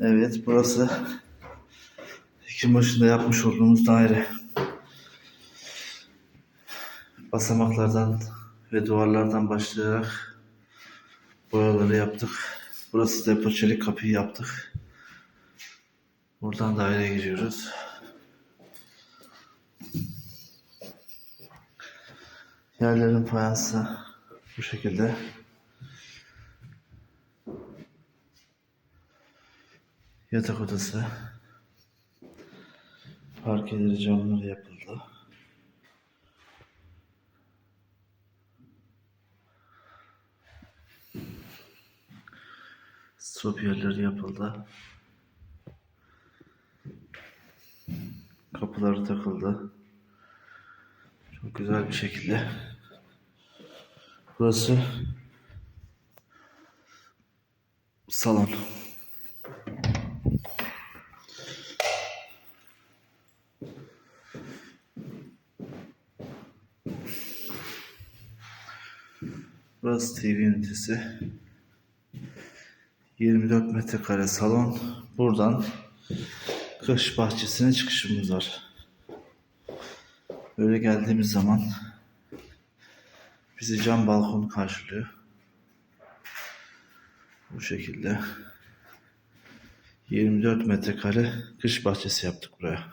Evet burası Ekim başında yapmış olduğumuz daire. Basamaklardan ve duvarlardan başlayarak boyaları yaptık. Burası depo çelik kapıyı yaptık. Buradan daireye giriyoruz. Yerlerin fayansı bu şekilde. Yatak odası. Parkeleri camları yapıldı. Strop yerleri yapıldı. Kapıları takıldı. Çok güzel bir şekilde. Burası salon. Burası TV ünitesi. 24 metrekare salon. Buradan kış bahçesine çıkışımız var. Böyle geldiğimiz zaman bizi cam balkon karşılıyor. Bu şekilde 24 metrekare kış bahçesi yaptık buraya.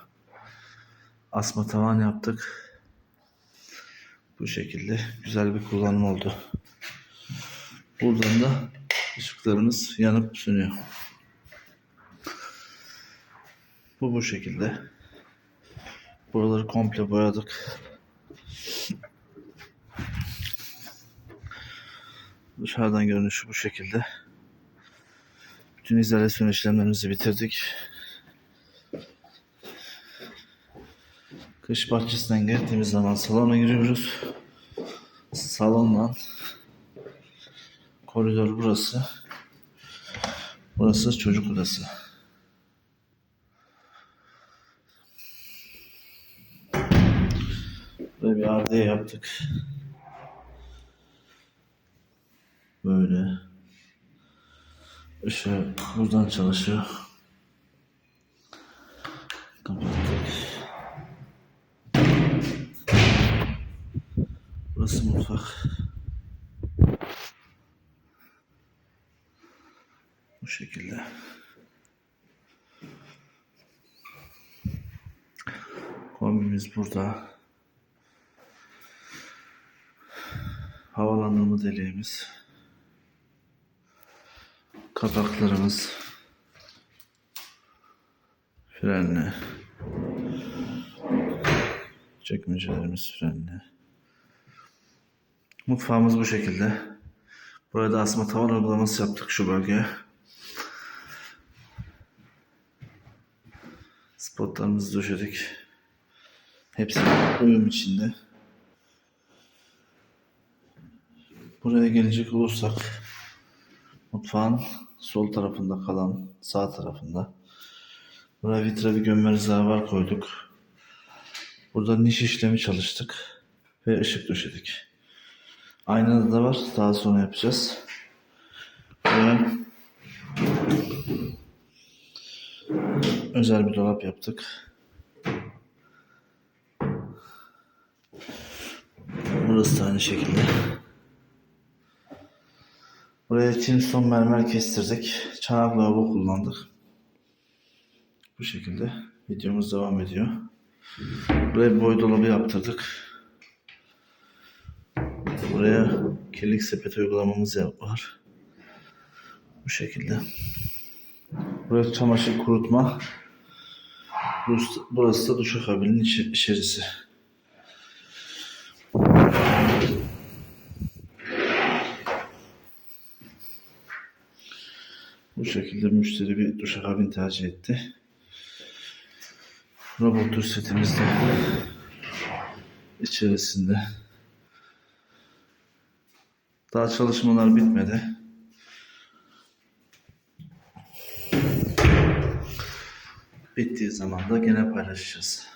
Asma tavan yaptık. Bu şekilde güzel bir kullanım oldu. Buradan da ışıklarımız yanıp sönüyor. Bu bu şekilde. Buraları komple boyadık. Dışarıdan görünüşü bu şekilde. Bütün izolasyon işlemlerimizi bitirdik. Kış bahçesinden geldiğimiz zaman salona giriyoruz. Salondan koridor burası. Burası çocuk odası. Böyle bir ardiye yaptık. Böyle. Işığı buradan çalışıyor. Mutfak. Bu şekilde. Kombimiz burada. Havalandırma deliğimiz. Kapaklarımız. Frenli. Çekmecelerimiz frenli. Mutfağımız bu şekilde. Burada asma tavan uygulaması yaptık şu bölgeye. Spotlarımızı döşedik. Hepsi uyum içinde. Buraya gelecek olursak mutfağın sol tarafında kalan sağ tarafında buraya vitra bir gömme rezervuar koyduk. Burada niş işlemi çalıştık ve ışık döşedik. Aynada da var. Daha sonra yapacağız. Buraya özel bir dolap yaptık. Burası da aynı şekilde. Buraya Çinson mermer kestirdik. Çanak lavabo kullandık. Bu şekilde videomuz devam ediyor. Buraya boy dolabı yaptırdık. Buraya kirlik sepeti uygulamamız var. Bu şekilde. Burası çamaşır kurutma. Burası, burası da duşakabinin içi, içerisi. Bu şekilde müşteri bir duşakabin tercih etti. Robot duş setimiz de içerisinde. Daha çalışmalar bitmedi. Bittiği zaman da gene paylaşacağız.